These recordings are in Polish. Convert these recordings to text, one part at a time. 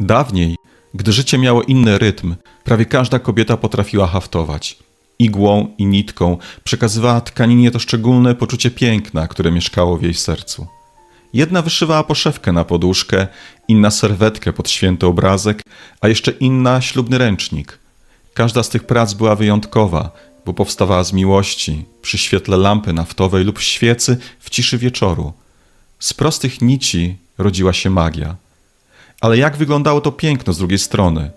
Dawniej, gdy życie miało inny rytm, prawie każda kobieta potrafiła haftować. Igłą i nitką przekazywała tkaninie to szczególne poczucie piękna, które mieszkało w jej sercu. Jedna wyszywała poszewkę na poduszkę, inna serwetkę pod święty obrazek, a jeszcze inna ślubny ręcznik. Każda z tych prac była wyjątkowa, bo powstawała z miłości, przy świetle lampy naftowej lub świecy w ciszy wieczoru. Z prostych nici rodziła się magia. Ale jak wyglądało to piękno z drugiej strony?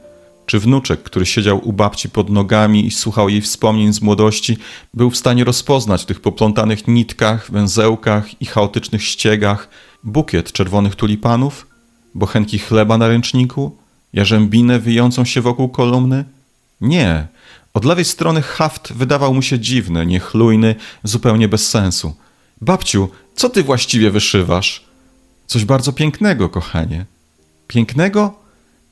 Czy wnuczek, który siedział u babci pod nogami i słuchał jej wspomnień z młodości, był w stanie rozpoznać w tych poplątanych nitkach, węzełkach i chaotycznych ściegach bukiet czerwonych tulipanów, bochenki chleba na ręczniku, jarzębinę wyjącą się wokół kolumny? Nie. Od lewej strony haft wydawał mu się dziwny, niechlujny, zupełnie bez sensu. Babciu, co ty właściwie wyszywasz? Coś bardzo pięknego, kochanie. Pięknego?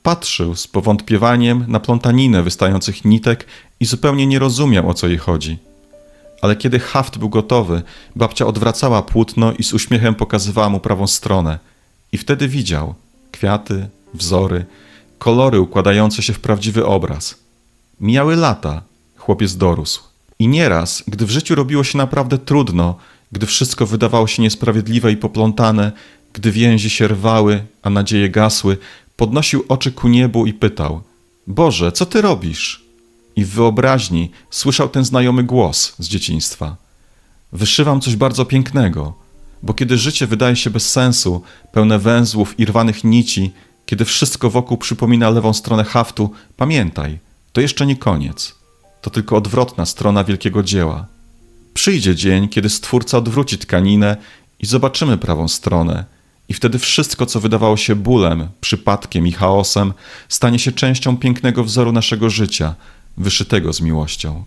Patrzył z powątpiewaniem na plątaninę wystających nitek i zupełnie nie rozumiał, o co jej chodzi. Ale kiedy haft był gotowy, babcia odwracała płótno i z uśmiechem pokazywała mu prawą stronę. I wtedy widział kwiaty, wzory, kolory układające się w prawdziwy obraz. Mijały lata, chłopiec dorósł. I nieraz, gdy w życiu robiło się naprawdę trudno, gdy wszystko wydawało się niesprawiedliwe i poplątane, gdy więzi się rwały, a nadzieje gasły, podnosił oczy ku niebu i pytał: Boże, co ty robisz? I w wyobraźni słyszał ten znajomy głos z dzieciństwa: Wyszywam coś bardzo pięknego, bo kiedy życie wydaje się bez sensu, pełne węzłów i rwanych nici, kiedy wszystko wokół przypomina lewą stronę haftu, pamiętaj, to jeszcze nie koniec. To tylko odwrotna strona wielkiego dzieła. Przyjdzie dzień, kiedy Stwórca odwróci tkaninę i zobaczymy prawą stronę, i wtedy wszystko, co wydawało się bólem, przypadkiem i chaosem, stanie się częścią pięknego wzoru naszego życia, wyszytego z miłością.